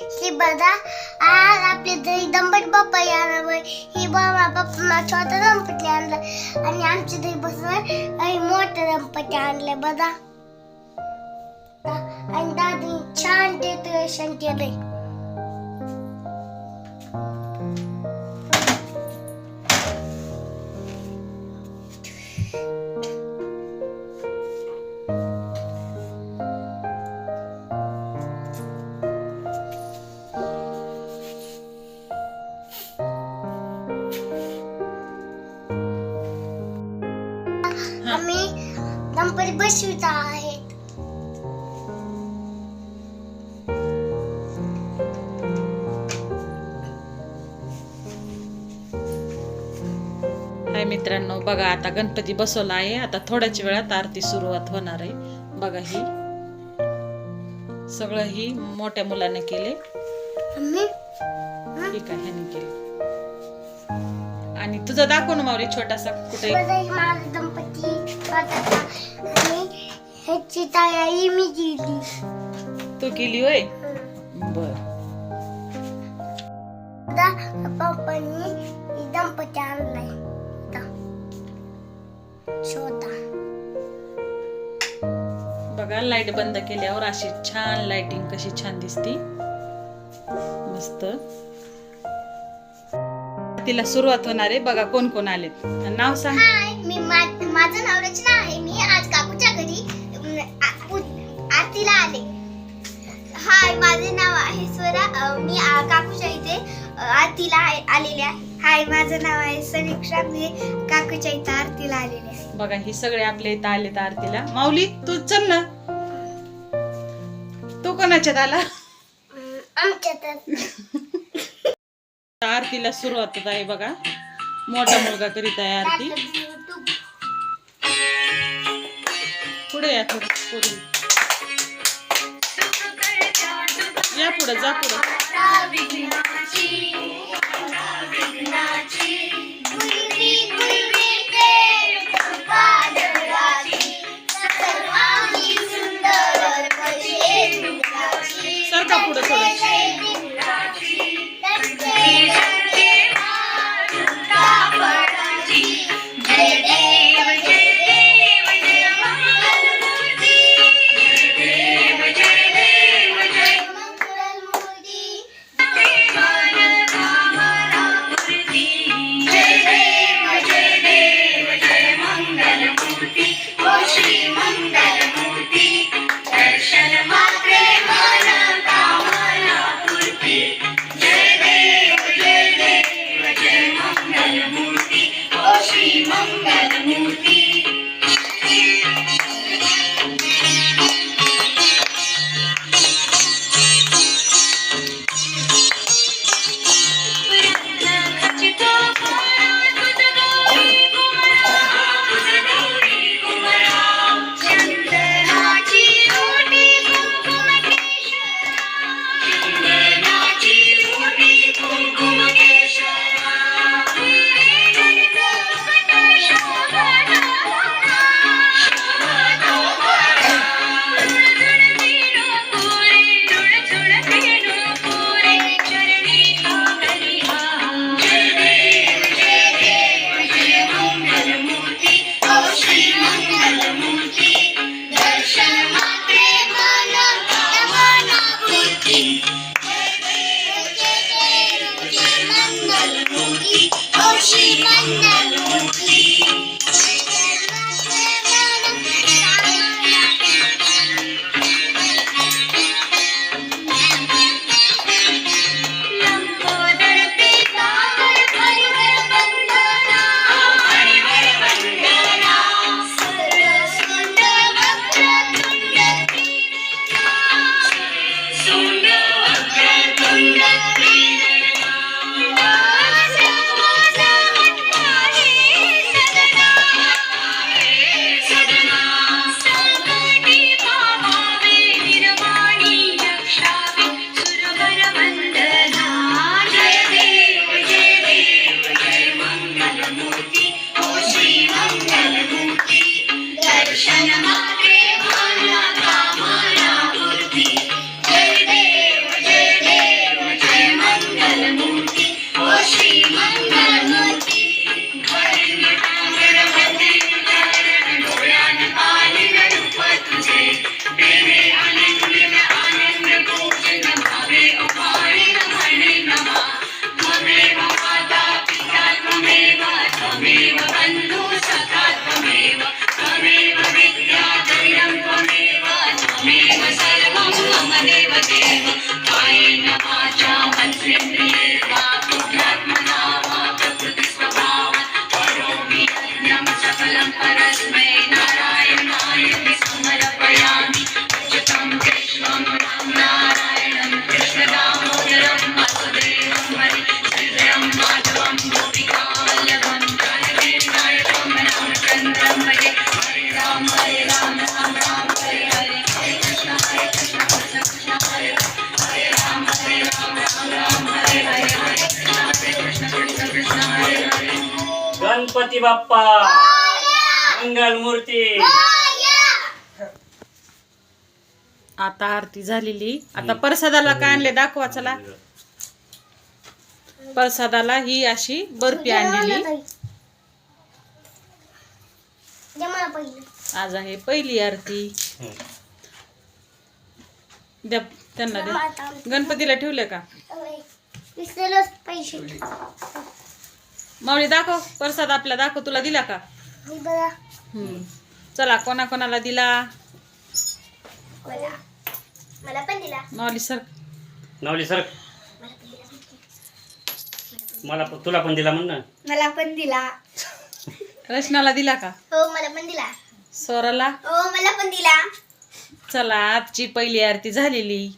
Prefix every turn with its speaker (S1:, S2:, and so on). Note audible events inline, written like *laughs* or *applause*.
S1: ही बघा आज आपल्या घरी दंपट बाप्पा येणार ही बाबा बाप्पा छोटा दंपती आणला. आणि आमच्या घरी बसून काही मोठं दंपती आणले बघा. आणि दादी छान डेकोरेशन केलंय. आम्ही दंपती बसवित आहेत.
S2: हाय मित्रांनो बघा आता गणपती बसवला आहे. आता थोड्याच वेळात आरती सुरुवात होणार आहे. बघा ही. सगळं ही मोठ्या मुलाने केले. ठीक आहे ह्याने केले. आणि तुझं दाखव ना मावरी छोटासा कुठे?
S1: दंपती ह्याची तयारी मी केली.
S2: तू केली होय? बर.
S1: बघा पप्पांनी दंपती आणलाय. इथं. छोटा
S2: बघा लाइट बंद केल्यावर अशी छान लाइटिंग कशी छान दिसती. मस्त. तिला सुरुवात होणार आहे. बघा कोण कोण आलेत. नाव सांग.
S1: हाय मी मा- माझं नाव रचना आहे. मी आज काकूच्या घरी आ- आरतीला आले. हाय माझे नाव आहे स्वरा. अं, मी आ- काकूच्या इथे अं, आरतीला आहे- आलेले आहे. हाय माझं नाव आहे समीक्षा. मी काकूच्या इथे आरतीला आलेले आहे.
S2: बघा ही सगळे आपल्या इथं आलेत आरतीला. माऊली तू चल ना. तू कोणाच्यात आला? *laughs*
S1: आता
S2: आरतीला सुरुवात आहे बघा. मोठा मुलगा करीत आहे आरती पुढे या थोडं पुढे. या पुढे जा पुढे.
S1: every day. machine.
S3: Ganpati Bappa. मंगल मूर्ती
S2: आता आरती झालेली. आता प्रसादाला काय आणले दाखवा चला. प्रसादाला ही अशी बर्फी आणलेली. आज आहे पहिली आरती. द्या त्यांना द्या गणपतीला ठेवले का?
S1: पैसे.
S2: मावळी दाखव. प्रसाद आपला दाखव. तुला दिला का? हम्म. चला कोणा कोणाला दिला?
S1: मला. मला पण दिला.
S2: माऊली सर.
S3: नवली सर.
S1: मला पण दिला
S3: मला पण- तुला पण दिला म्हण ना.
S1: मला पण दिला.
S2: रचनाला दिला का?
S1: हो मला पण दिला.
S2: स्वराला?
S1: हो मला पण दिला.
S2: चला आजची पहिली आरती झालेली.